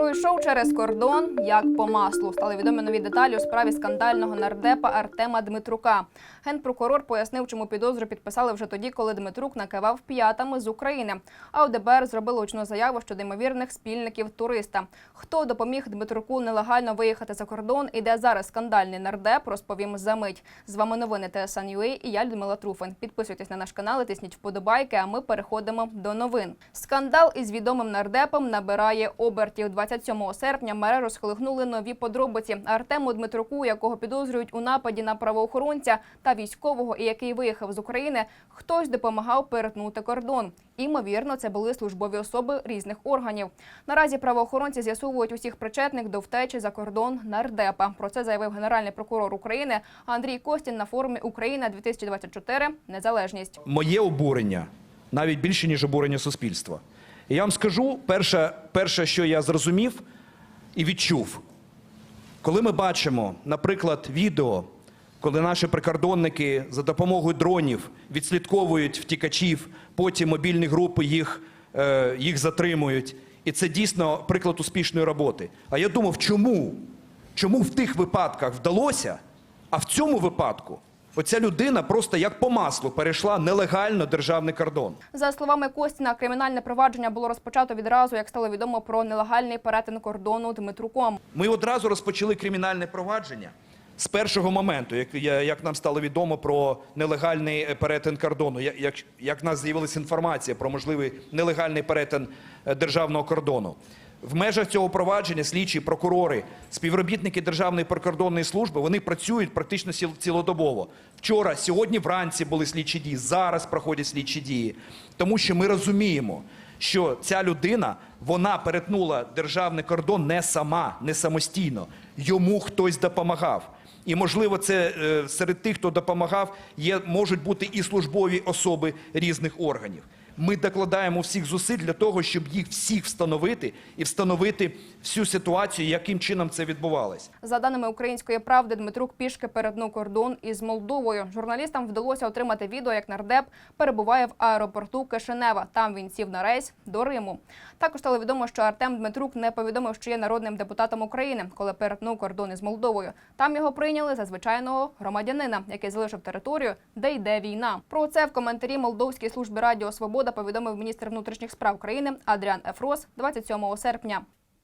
Пройшов через кордон як по маслу. Стали відомі нові деталі у справі скандального нардепа Артема Дмитрука. Генпрокурор пояснив, чому підозру підписали вже тоді, коли Дмитрук накивав п'ятами з України. А у ДБР зробили очну заяву щодо ймовірних спільників туриста. Хто допоміг Дмитруку нелегально виїхати за кордон і де зараз скандальний нардеп, розповім за мить. З вами новини ТСН.UA і я Людмила Труфин. Підписуйтесь на наш канал, і тисніть вподобайки. А ми переходимо до новин. Скандал із відомим нардепом набирає обертів. 27 серпня мери розхолихнули нові подробиці. Артему Дмитруку, якого підозрюють у нападі на правоохоронця та військового, і який виїхав з України, хтось допомагав перетнути кордон. Імовірно, це були службові особи різних органів. Наразі правоохоронці з'ясовують усіх причетних до втечі за кордон нардепа. Про це заявив генеральний прокурор України Андрій Костін на форумі Україна 2024 Незалежність. моє обурення навіть більше, ніж обурення суспільства. І я вам скажу, перше, перше, що я зрозумів і відчув, коли ми бачимо, наприклад, відео, коли наші прикордонники за допомогою дронів відслідковують втікачів, потім мобільні групи їх, е, їх затримують. І це дійсно приклад успішної роботи. А я думав, чому? Чому в тих випадках вдалося, а в цьому випадку оця людина просто як по маслу перейшла нелегально державний кордон. За словами Костіна, кримінальне провадження було розпочато відразу, як стало відомо про нелегальний перетин кордону Дмитруком. Ми одразу розпочали кримінальне провадження з першого моменту, як, як нам стало відомо про нелегальний е, перетин кордону, як, як, нас з'явилася інформація про можливий нелегальний перетин е, державного кордону. В межах цього провадження слідчі, прокурори, співробітники Державної прикордонної служби вони працюють практично цілодобово. Вчора, сьогодні вранці були слідчі дії, зараз проходять слідчі дії. Тому що ми розуміємо, що ця людина вона перетнула державний кордон не сама, не самостійно. Йому хтось допомагав. І можливо, це е, серед тих, хто допомагав, є можуть бути і службові особи різних органів. Ми докладаємо всіх зусиль для того, щоб їх всіх встановити і встановити всю ситуацію, яким чином це відбувалось. За даними української правди, Дмитрук пішки перетнув кордон із Молдовою. Журналістам вдалося отримати відео, як нардеп перебуває в аеропорту Кишинева. Там він сів на рейс до Риму. Також стало відомо, що Артем Дмитрук не повідомив, що є народним депутатом України, коли перетнув кордон із Молдовою. Там його прийняли за звичайного громадянина, який залишив територію, де йде війна. Про це в коментарі Молдовській службі Радіо Свобода повідомив міністр внутрішніх справ країни Адріан Ефрос 27 серпня.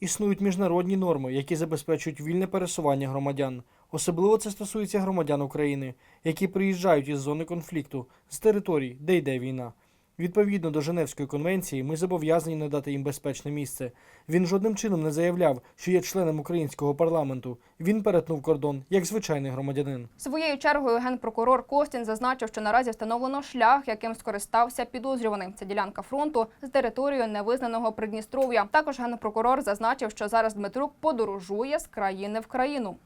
Існують міжнародні норми, які забезпечують вільне пересування громадян. Особливо це стосується громадян України, які приїжджають із зони конфлікту, з територій, де йде війна. Відповідно до Женевської конвенції, ми зобов'язані надати їм безпечне місце. Він жодним чином не заявляв, що є членом українського парламенту. Він перетнув кордон як звичайний громадянин. Своєю чергою генпрокурор Костін зазначив, що наразі встановлено шлях, яким скористався підозрюваний. Це ділянка фронту з територією невизнаного Придністров'я. Також генпрокурор зазначив, що зараз Дмитрук подорожує з країни в країну.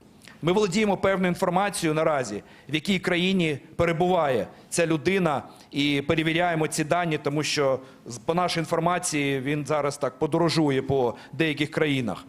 Ми володіємо певною інформацією наразі, в якій країні перебуває ця людина, і перевіряємо ці дані, тому що по нашій інформації він зараз так подорожує по деяких країнах.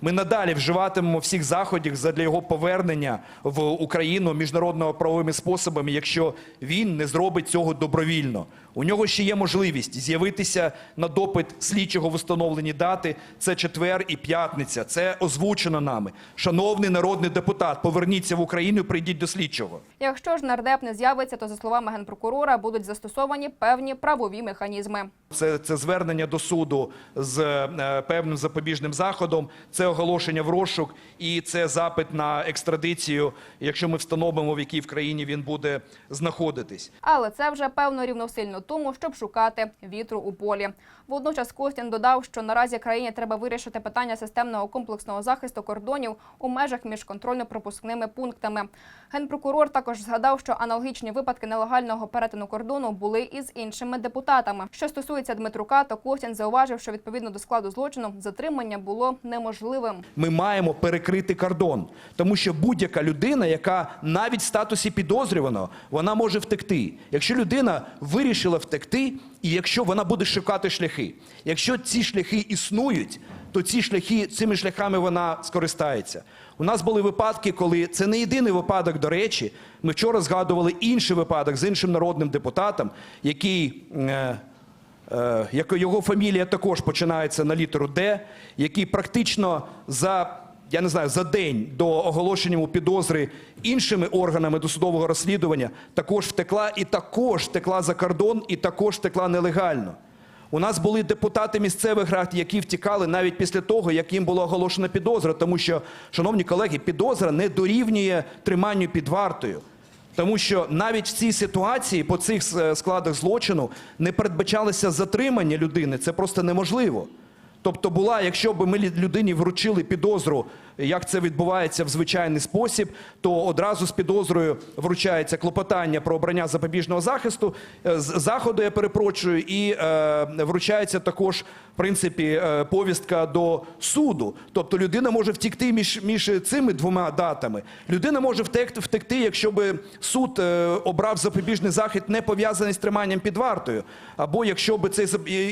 Ми надалі вживатимемо всіх заходів задля його повернення в Україну міжнародно правовими способами, якщо він не зробить цього добровільно. У нього ще є можливість з'явитися на допит слідчого в установлені дати. Це четвер і п'ятниця. Це озвучено нами. Шановний народний депутат, поверніться в Україну і прийдіть до слідчого. Якщо ж нардеп не з'явиться, то за словами генпрокурора будуть застосовані певні правові механізми. Це, це звернення до суду з е, певним запобіжним заходом, це оголошення в розшук і це запит на екстрадицію, якщо ми встановимо, в якій в країні він буде знаходитись. Але це вже певно рівносильно тому, щоб шукати вітру у полі. Водночас Костін додав, що наразі країні треба вирішити питання системного комплексного захисту кордонів у межах між контрольно-пропускними пунктами. Генпрокурор також згадав, що аналогічні випадки нелегального перетину кордону були і з іншими депутатами. Що стосується Дмитрука, то Костін зауважив, що відповідно до складу злочину затримання було неможливим. Ми маємо перекрити кордон, тому що будь-яка людина, яка навіть в статусі підозрюваного, вона може втекти. Якщо людина вирішила втекти, і якщо вона буде шукати шляхи, якщо ці шляхи існують, то ці шляхи цими шляхами вона скористається. У нас були випадки, коли це не єдиний випадок, до речі. Ми вчора згадували інший випадок з іншим народним депутатом, який. е, його фамілія також починається на літеру Д, який практично за я не знаю, за день до оголошення підозри іншими органами досудового розслідування також втекла і також втекла за кордон, і також втекла нелегально. У нас були депутати місцевих рад, які втікали навіть після того, як їм була оголошена підозра, тому що, шановні колеги, підозра не дорівнює триманню під вартою. Тому що навіть в цій ситуації по цих е, складах злочину не передбачалося затримання людини. Це просто неможливо. Тобто була, якщо б ми людині вручили підозру, як це відбувається в звичайний спосіб, то одразу з підозрою вручається клопотання про обрання запобіжного захисту, е, заходу, я перепрошую, і е, вручається також, в принципі, е, повістка до суду. Тобто людина може втікти між, між цими двома датами. Людина може втекти, втекти, якщо би суд е, обрав запобіжний захід не пов'язаний з триманням під вартою, або якщо би цей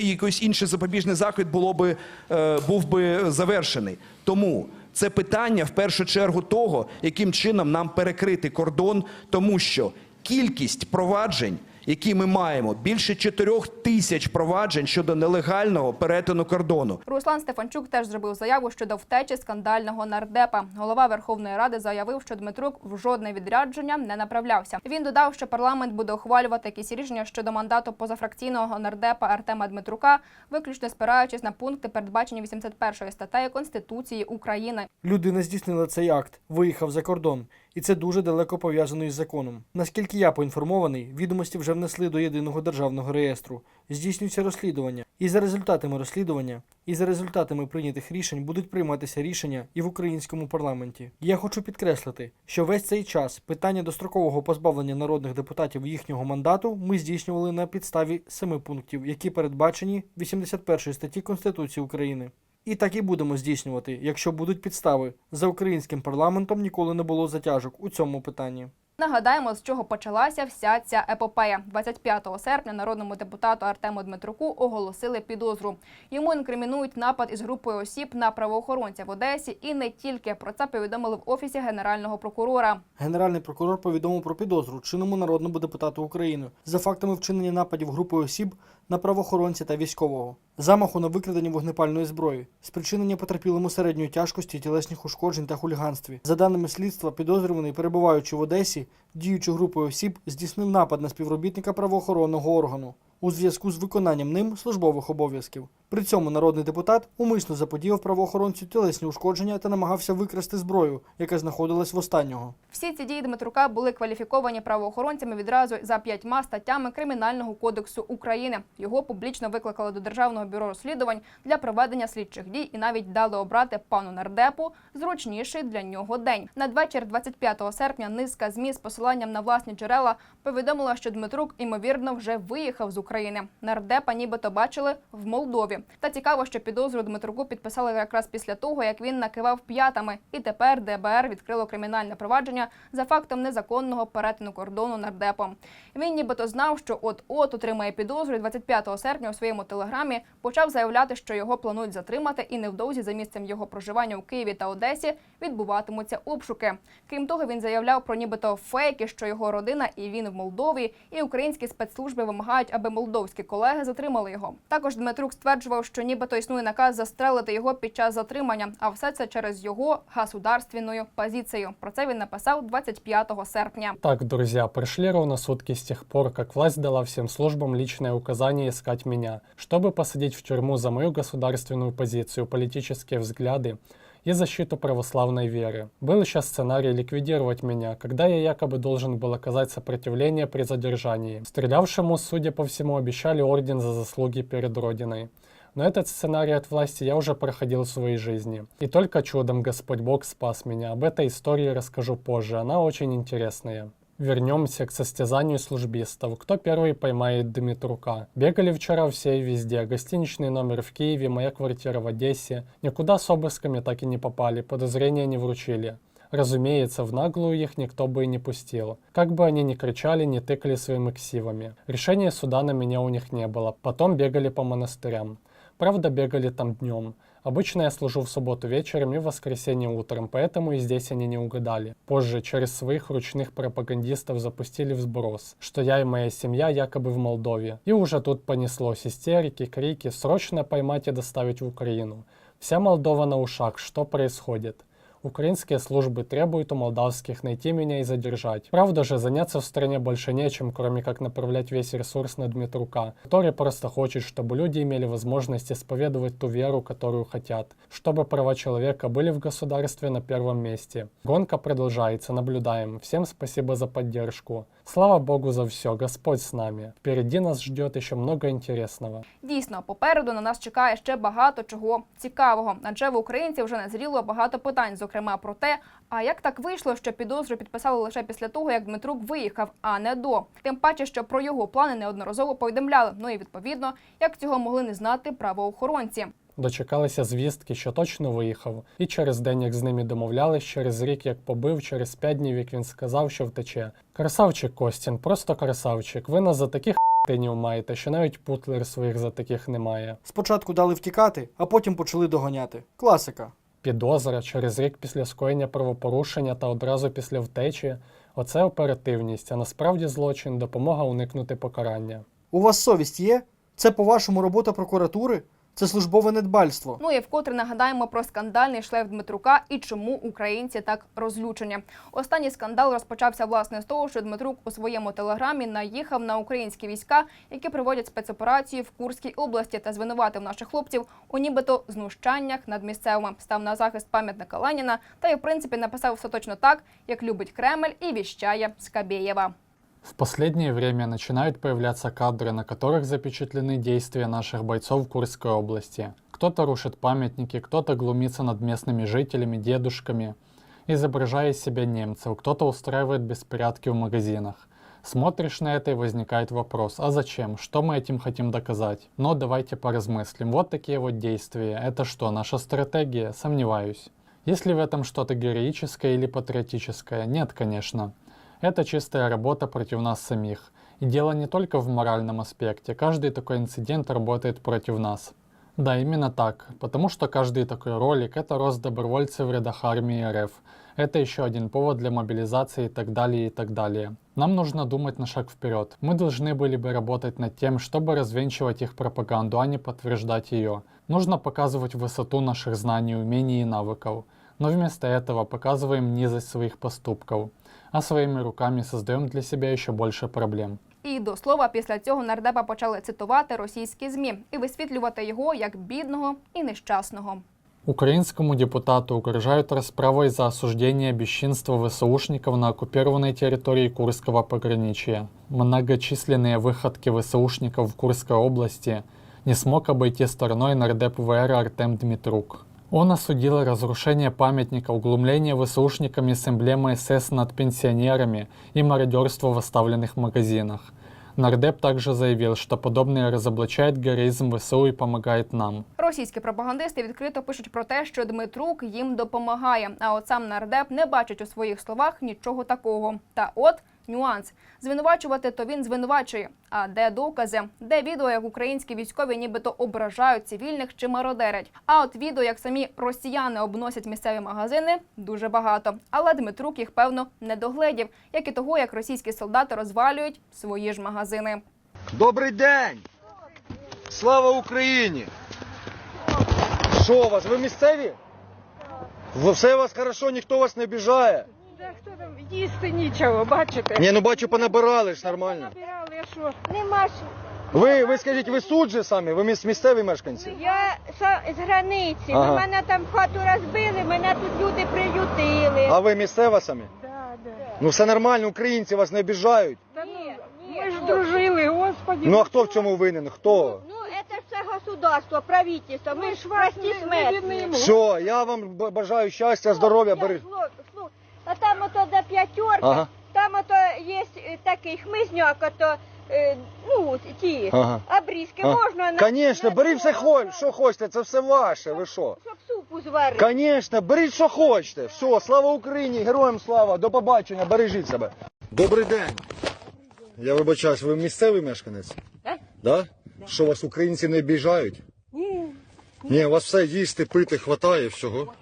якийсь інший запобіжний захід було би, е, був би завершений. Тому це питання в першу чергу того, яким чином нам перекрити кордон, тому що кількість проваджень, які ми маємо, більше 4 тисяч проваджень щодо нелегального перетину кордону. Руслан Стефанчук теж зробив заяву щодо втечі скандального нардепа. Голова Верховної Ради заявив, що Дмитрук в жодне відрядження не направлявся. Він додав, що парламент буде ухвалювати якісь рішення щодо мандату позафракційного нардепа Артема Дмитрука, виключно спираючись на пункти, передбачені 81 статтею Конституції України. Людина здійснила цей акт, виїхав за кордон, і це дуже далеко пов'язано із законом. Наскільки я поінформований, відомості вже внесли до єдиного державного реєстру. Здійснюється розслідування. І за результатами розслідування, і за результатами прийнятих рішень будуть прийматися рішення і в українському парламенті. Я хочу підкреслити, що весь цей час питання дострокового позбавлення народних депутатів їхнього мандату ми здійснювали на підставі семи пунктів, які передбачені 81 статті Конституції України. І так і будемо здійснювати, якщо будуть підстави. За українським парламентом ніколи не було затяжок у цьому питанні. Нагадаємо, з чого почалася вся ця епопея. 25 серпня народному депутату Артему Дмитруку оголосили підозру. Йому інкримінують напад із групою осіб на правоохоронця в Одесі, і не тільки про це повідомили в офісі генерального прокурора. Генеральний прокурор повідомив про підозру чинному народному депутату України за фактами вчинення нападів групи осіб на правоохоронця та військового, замаху на викрадення вогнепальної зброї, спричинення потерпілому середньої тяжкості тілесних ушкоджень та хуліганстві. За даними слідства, підозрюваний, перебуваючи в Одесі, діючи групою осіб, здійснив напад на співробітника правоохоронного органу у зв'язку з виконанням ним службових обов'язків. При цьому народний депутат умисно заподіяв правоохоронцю тілесні ушкодження та намагався викрасти зброю, яка знаходилась в останнього. Всі ці дії Дмитрука були кваліфіковані правоохоронцями відразу за п'ятьма статтями Кримінального кодексу України. Його публічно викликали до Державного бюро розслідувань для проведення слідчих дій і навіть дали обрати пану нардепу зручніший для нього день. Надвечір 25 серпня низка змі з посиланням на власні джерела повідомила, що Дмитрук ймовірно вже виїхав з України. Нардепа нібито бачили в Молдові. Та цікаво, що підозру Дмитруку підписали якраз після того, як він накивав п'ятами, і тепер ДБР відкрило кримінальне провадження за фактом незаконного перетину кордону нардепом. Він нібито знав, що от-от отримає підозру і 25 серпня у своєму телеграмі почав заявляти, що його планують затримати, і невдовзі за місцем його проживання у Києві та Одесі відбуватимуться обшуки. Крім того, він заявляв про нібито фейки, що його родина і він в Молдові, і українські спецслужби вимагають, аби молдовські колеги затримали його. Також Дмитрук стверджував, що нібито існує наказ застрелити його під час затримання, а все це через його государственною позицію. Про це він написав 25 серпня. Так, друзья, прошли ровно сутки с тех пор, как власть дала всем службам личное указание искать меня, чтобы посадить в тюрьму за мою государственную позицию, политические взгляды и защиту православной веры. Был еще сценарий ликвидировать меня, когда я якобы должен был оказать сопротивление при задержании. Стрелявшему, судя по всему, обещали орден за заслуги перед Родиной. Но этот сценарий от власти я уже проходил в своей жизни. И только чудом Господь Бог спас меня. Об этой истории расскажу позже, она очень интересная. Вернемся к состязанию службистов. Кто первый поймает Дмитрука? Бегали вчера все и везде. Гостиничный номер в Киеве, моя квартира в Одессе. Никуда с обысками так и не попали, подозрения не вручили. Разумеется, в наглую их никто бы и не пустил. Как бы они ни кричали, не тыкали своими ксивами. Решения суда на меня у них не было. Потом бегали по монастырям. Правда, бегали там днем. Обычно я служу в субботу вечером и в воскресенье утром, поэтому и здесь они не угадали. Позже через своих ручных пропагандистов запустили взброс, что я и моя семья якобы в Молдове. И уже тут понеслось истерики, крики, срочно поймать и доставить в Украину. Вся Молдова на ушах, что происходит? Украинские службы требуют у молдавских найти меня и задержать. Правда же, заняться в стране больше нечем, кроме как направлять весь ресурс на Дмитрука, который просто хочет, чтобы люди имели возможность исповедовать ту веру, которую хотят, чтобы права человека были в государстве на первом месте. Гонка продолжается, наблюдаем. Всем спасибо за поддержку. Слава Богу за все, Господь с нами. Впереди нас ждет еще много интересного. Дійсно, попереду на нас чекає ще багато чого цікавого, адже в українців вже назріло багато питань, зокрема про те, а як так вийшло, що підозру підписали лише після того, як Дмитрук виїхав, а не до. Тим паче, що про його плани неодноразово повідомляли. Ну і відповідно, як цього могли не знати правоохоронці. Дочекалися звістки, що точно виїхав, і через день, як з ними домовлялись, через рік, як побив, через п'ять днів, як він сказав, що втече. Красавчик Костін, просто красавчик. Ви нас за таких х**тинів маєте, що навіть путлер своїх за таких немає. Спочатку дали втікати, а потім почали доганяти. Класика. Підозра через рік після скоєння правопорушення та одразу після втечі. Оце оперативність, а насправді злочин допомога уникнути покарання. У вас совість є? Це по-вашому робота прокуратури? Це службове недбальство. Ну і вкотре нагадаємо про скандальний шлейф Дмитрука і чому українці так розлючені. Останній скандал розпочався власне з того, що Дмитрук у своєму телеграмі наїхав на українські війська, які проводять спецоперацію в Курській області, та звинуватив наших хлопців у нібито знущаннях над місцевими. Став на захист пам'ятника Леніна та й в принципі написав все точно так, як любить Кремль і віщає Скабєєва. В последнее время начинают появляться кадры, на которых запечатлены действия наших бойцов в Курской области. Кто-то рушит памятники, кто-то глумится над местными жителями, дедушками, изображая из себя немцев, кто-то устраивает беспорядки в магазинах. Смотришь на это и возникает вопрос, а зачем? Что мы этим хотим доказать? Но давайте поразмыслим. Вот такие вот действия. Это что, наша стратегия? Сомневаюсь. Есть ли в этом что-то героическое или патриотическое? Нет, конечно. Это чистая работа против нас самих. И дело не только в моральном аспекте. Каждый такой инцидент работает против нас. Да, именно так. Потому что каждый такой ролик – это рост добровольцев в рядах армии РФ. Это еще один повод для мобилизации и так далее, и так далее. Нам нужно думать на шаг вперед. Мы должны были бы работать над тем, чтобы развенчивать их пропаганду, а не подтверждать ее. Нужно показывать высоту наших знаний, умений и навыков. Но вместо этого показываем низость своих поступков, а своими руками создаем для себя еще больше проблем. І до слова, після цього нардепа почали цитувати російські змі і висвітлювати його як бідного і нещасного. Украинскому депутату угрожают расправой за осуждение бесчинства ВСУшников на оккупированной территории Курского пограничья. Многочисленные выходки ВСУшников в Курской области не смог обойти стороной нардеп ВР Артем Дмитрук. Он осудил разрушение памятника, углумление ВСУшниками с эмблемой СС над пенсионерами и мародерство в оставленных магазинах. Нардеп также заявил, что подобное разоблачает героизм ВСУ и помогает нам. Російські пропагандисти відкрито пишуть про те, що Дмитрук їм допомагає. А от сам нардеп не бачить у своїх словах нічого такого. Та от нюанс: звинувачувати то він звинувачує. А де докази? Де відео, як українські військові нібито ображають цивільних чи мародерять? А от відео, як самі росіяни обносять місцеві магазини, дуже багато. Але Дмитрук їх певно не догледів, як і того, як російські солдати розвалюють свої ж магазини. Добрий день! Слава Україні! Що у вас? Ви місцеві? Все у вас хорошо, ніхто вас не обіжає. Та хто там їсти нічого, бачите? Ні, ну бачу, понабирали ж нормально. Набирали, а що? Нема що. Ви, ви скажіть, ви суджі самі? Ви міс- місцеві мешканці? Я са- з границі. Ага. Ви мене там хату розбили, мене тут люди приютили. А ви місцева самі? Да, да. Ну все нормально, українці вас не обіжають. Та ну, ми ж дружили, господи. Ну а хто в цьому винен? Хто? Ну, це ж все государство, правительство. Ми ж прості смертні. Все, я вам б- бажаю щастя, здоров'я. Бери. слу- слу- А там ото до п'ятерка, Ага. там ото є е, такий хмизняк, ото, е, ну, ті, Ага. обрізки А. можна на... Конечно, на бери все, цьому, хо- що хочете, це все ваше, ви що? Щоб супу зварити. Конечно, беріть, що хочете. Все, слава Україні, героям слава, до побачення, бережіть себе. Добрий день. Я вибачаюсь, ви місцевий мешканець? Так. Да? Що вас українці не обіжають? Ні, Ні, у вас все їсти, пити, хватає всього.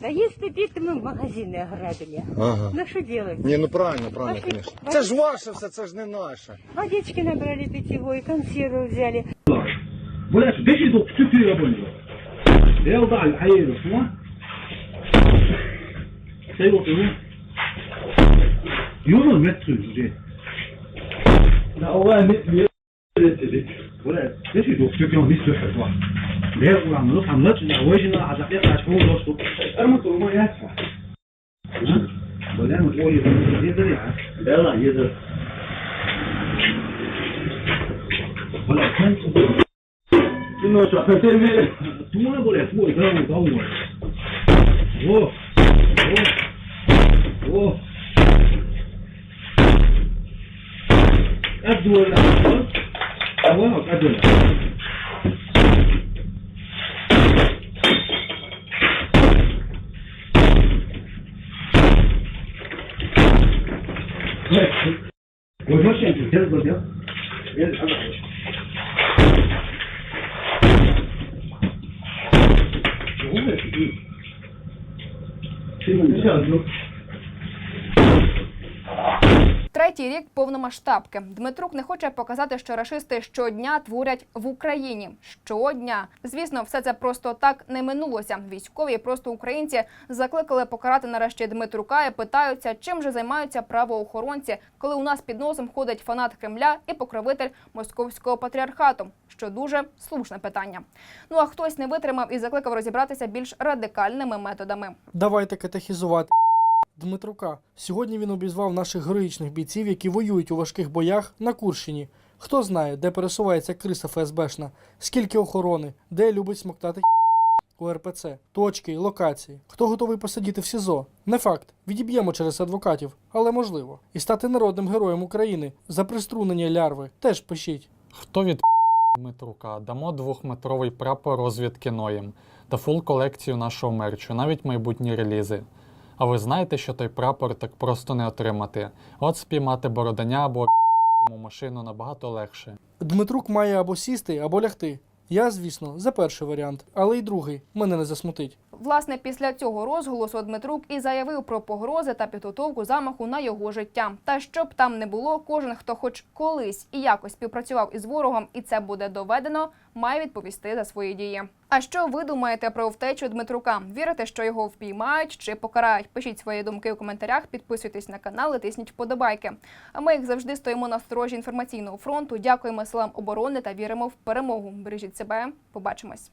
Да если бить мы в магазины ограбили. Ага. Ну что делать? Не, ну правильно, правильно, Пошли. конечно. Це ж ваше все, це ж не наше. Водички набрали питьевой, консервы взяли. Burası 530 lira boyunca. Yolda al hayır olsun. Şey bakıyorum. Yolu metre yüzü. Ya o metre yüzü. Burası 530 lira bir süre var. بيطلع من روح النطر الاوريجنال على يطلع شعور راسه اما طالما يدفع ولا ما تقول يقدر يا يلا يقدر ولا كان شنو شفتين بيه تونا ولا فوق جو دور اوه اوه اوه أدول. الأحوال أواك أدول. Третій рік повномасштабки. Дмитрук не хоче показати, що рашисти щодня творять в Україні. Щодня. Звісно, все це просто так не минулося. Військові, просто українці закликали покарати нарешті Дмитрука і питаються, чим же займаються правоохоронці, коли у нас під носом ходить фанат Кремля і покровитель московського патріархату. Що дуже слушне питання. Ну а хтось не витримав і закликав розібратися більш радикальними методами. Давайте катехізувати Дмитрука. Сьогодні він обізвав наших героїчних бійців, які воюють у важких боях на Курщині. Хто знає, де пересувається криса ФСБшна, скільки охорони, де любить смоктати у РПЦ, точки, локації. Хто готовий посидіти в СІЗО? Не факт. Відіб'ємо через адвокатів, але можливо. І стати народним героєм України за приструнення лярви. Теж пишіть. Хто від Дмитрука? Дамо двохметровий прапор розвідки Ноєм та фул колекцію нашого мерчу, навіть майбутні релізи. А ви знаєте, що той прапор так просто не отримати. От спіймати бородання або йому машину набагато легше. Дмитрук має або сісти, або лягти. Я, звісно, за перший варіант, але й другий мене не засмутить. Власне, після цього розголосу Дмитрук і заявив про погрози та підготовку замаху на його життя. Та щоб там не було, кожен, хто хоч колись і якось співпрацював із ворогом, і це буде доведено, має відповісти за свої дії. А що ви думаєте про втечу Дмитрука? Вірите, що його впіймають чи покарають? Пишіть свої думки у коментарях, підписуйтесь на канал і тисніть вподобайки. А ми, як завжди, стоїмо на сторожі інформаційного фронту. Дякуємо силам оборони та віримо в перемогу. Бережіть себе. Побачимось.